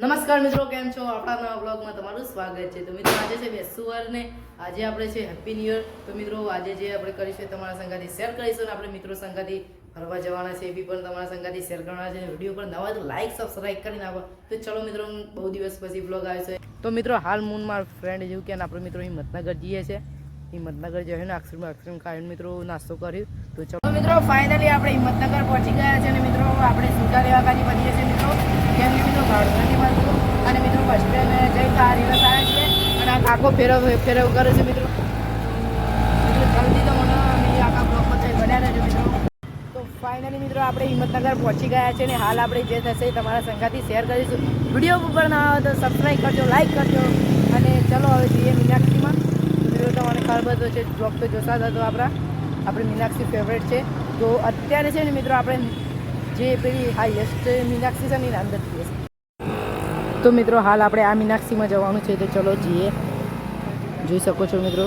નમસ્કાર મિત્રો, કેમ છો? આપણા નવા બ્લોગમાં તમારું સ્વાગત છે. તો મિત્રો, આજે છે બેસુવાર ને આજે આપણે છે હેપી ન્યુ યર તો મિત્રો, આજે જે આપણે કરીશું તમારા સંગાથી શેર કરીશું અને આપણે મિત્રો સંગાથી ફરવા જવાના છે, એ બી પણ તમારા સંગાથી શેર કરવાના છે. વીડિયો પર નવા તો લાઈક સબસ્ક્રાઈબ કરીને નાખો તો ચલો મિત્રો બહુ દિવસ પછી બ્લોગ આવે છે. તો મિત્રો, હાલ મૂન માર ફ્રેન્ડ જેવું કે આપણે મિત્રો હિંમતનગર જઈએ છે. હિંમતનગર જઈને ને આઈસ્ક્રીમ ખાઈને મિત્રો નાસ્તો કર્યું. તો ચલો ફાઇનલી આપણે હિંમતનગર પહોંચી ગયા છે અને મિત્રો, આપણે સુધા લેવા કાજી બનીએ છીએ મિત્રો. કેમ કે મિત્રો ભાડું નથી મળતું અને મિત્રો, બસ સ્ટેન્ડ જઈ આ દિવસ આવ્યા છીએ અને આ આખો ફેરવ ફેરવ કરે છે મિત્રો. જલ્દી તો મને આખા બ્લોક થઈ બન્યા રહેજો મિત્રો. તો ફાઇનલી મિત્રો, આપણે હિંમતનગર પહોંચી ગયા છે અને હાલ આપણે જે થશે તમારા સંગાથી શેર કરીશું. વીડિયો ઉપર ના આવે તો સબસ્ક્રાઈબ કરજો લાઈક કરજો. અને ચલો, હવે જઈએ મીનાક્ષીમાં. મિત્રો, તમને ખબર તો છે, બ્લોગ તો જોતા તો આપણા. આપણી મીનાક્ષી ફેવરેટ છે. તો અત્યારે છે ને મિત્રો આપણે જે પેલી હાઈએસ્ટ મીનાક્ષી છે ને એના અંદર જઈએ તો મિત્રો હાલ આપણે આ મીનાક્ષીમાં જવાનું છે તો ચલો જઈએ. જોઈ શકો છો મિત્રો.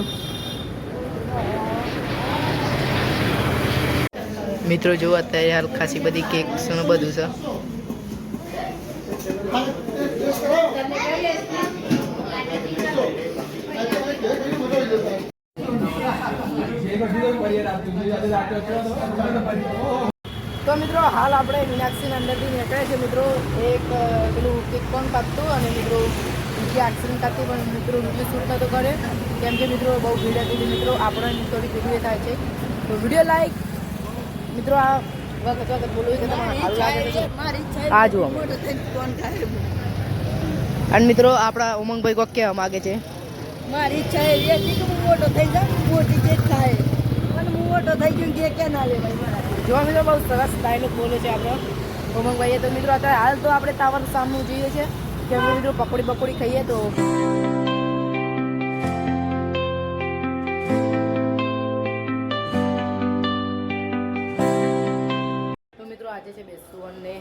મિત્રો જો અત્યારે હાલ ખાસી બધી કેક્સ ને બધું છે. તો મિત્રો, હાલ આપણે મીનાક્ષીના અંદરથી નીકળ્યા છે મિત્રો, એક પેલું કેક પણ કાપતું અને મિત્રો બીજી આઈસ્ક્રીમ કાપતી, પણ મિત્રો વીડિયો શૂટ નહોતો કરે. કેમ કે મિત્રો, બહુ ભીડ હતી મિત્રો આપણને થોડી ભીડ થાય છે. તો વીડિયો લાઈક, મિત્રો, આ વખત વખત બોલવું છે તમારે હાલ લાગે આ જુઓ. અને મિત્રો, આપણા ઉમંગભાઈ કોક કહેવા માગે છે. મારી ઈચ્છા એવી હતી કે હું મોટો થઈ જાઉં, મોટી જે થાય. મોટો થઈ ગયો કે કે ના લેવાય જોવા મિત્રો, બહુ સરસ સ્ટાઇલ બોલે છે આપણો. ઉમંગભાઈએ તો મિત્રો, અત્યારે હાલ તો આપણે ટાવર સામનું જોઈએ છે કે મિત્રો પકોડી પકોડી ખાઈએ તો આજે છે બેસુવન ને.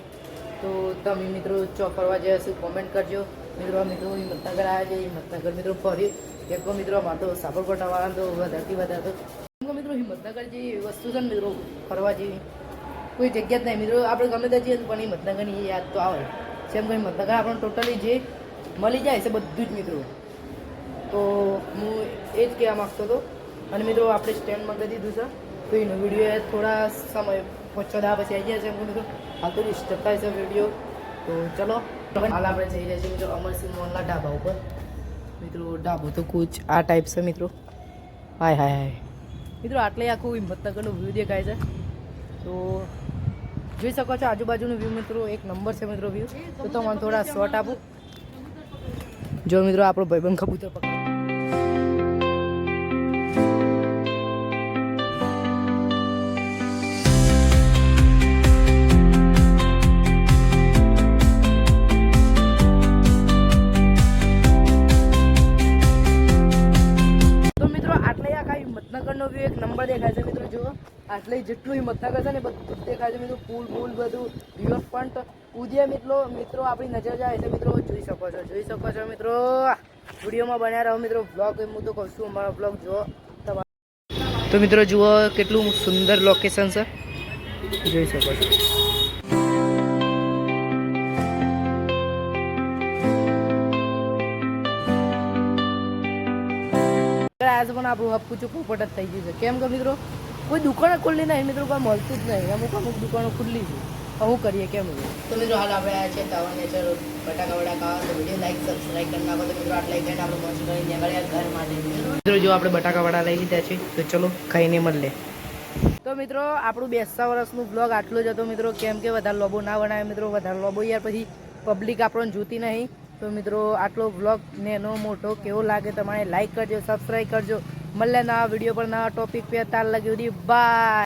તો તમે મિત્રો ચોપરવા જયા હશો કોમેન્ટ કરજો. મિત્રો મિત્રો હિંમતનગર આવ્યા છે. હિંમતનગર મિત્રો ફર્યું એક મિત્રો, અમારે તો સાબરકાંઠાવાળા વાળા તો વધારેથી વધારે કે મિત્રો હિંમતનગર જે વસ્તુ છે ને મિત્રો, ફરવા જેવી, કોઈ જગ્યા જ નહીં. મિત્રો, આપણે ગમે ત્યાં જઈએ પણ હિંમતનગરની યાદ તો આવે. જેમ કે હિંમતનગર આપણને ટોટલી જે મળી જાય છે બધું જ મિત્રો. તો હું એ જ કહેવા માગતો હતો. અને મિત્રો, આપણે સ્ટેન્ડમાં કરી દીધું છે. તો એનો વીડિયો થોડા સમય પચો દા પછી આવી જાય છે એમ મિત્રો. હાલ તો ડિસ્ટર્બ થાય છે વીડિયો તો ચલો. હાલ આપણે જઈ રહ્યા છીએ મિત્રો અમરસિંહ મોહનના ઢાબા ઉપર. મિત્રો, ઢાબો તો કુછ આ ટાઈપ છે મિત્રો. હાય હાય હાય. મિત્રો, આટલે આખું હિંમતનગરનો વ્યૂ દેખાય છે. તો જોઈ શકો છો આજુબાજુનું વ્યૂ મિત્રો, એક નંબર છે મિત્રો વ્યૂ તો તમને થોડા શોર્ટ આપું. જો મિત્રો, આપણો ભાઈબંધ કબૂતર પકડ. હિંમતનગરનો એક નંબર દેખાય છે મિત્રો, જુઓ. આટલે જેટલું હિંમતનગર છે ને બધું દેખાય છે મિત્રો પુલ પુલ બધું. રિવર ફ્રન્ટ ઉદય મિત્રો મિત્રો, આપણી નજર જાય છે મિત્રો, જોઈ શકો છો, જોઈ શકો છો મિત્રો. વિડીયોમાં બન્યા રહો મિત્રો બ્લોગ હું તો કહું છું, અમારો બ્લોગ જુઓ. તો મિત્રો, જુઓ કેટલું સુંદર લોકેશન છે. જોઈ શકો છો. આજે પણ આપણું હપ્પુ ચૂકવું પોપટ જ થઈ ગયું છે. કેમ કે મિત્રો કોઈ દુકાન ખુલ્લી નહીં મિત્રો કોઈ મળતું જ નહીં અમુક અમુક દુકાનો ખુલ્લી છે. હું કરીએ કેમ તો મિત્રો હાલ આપણે આ છે તાવા નેચર બટાકા વડા ખાવા. તો વીડિયો લાઈક સબસ્ક્રાઈબ કરી નાખો. તો મિત્રો આટલા ઇવેન્ટ આપણે પહોંચી કરીને નીકળ્યા ઘર માટે. મિત્રો જો આપણે બટાકા વડા લઈ લીધા છે તો ચલો ખાઈને મળીએ. તો મિત્રો આપણું બેસતા વર્ષનું બ્લોગ આટલો જ હતો. મિત્રો કેમ કે વધારે લોબો ના બનાવે મિત્રો વધારે લોબો યાર. પછી પબ્લિક આપણને જોતી નહીં. તો મિત્રો, આટલો બ્લોગ નેનો મોટો કેવો લાગે તમારે લાઈક કરજો સબસ્ક્રાઈબ કરજો. મળે નવા વીડિયો પર, નવા ટોપિક પર. તાર લગી બાય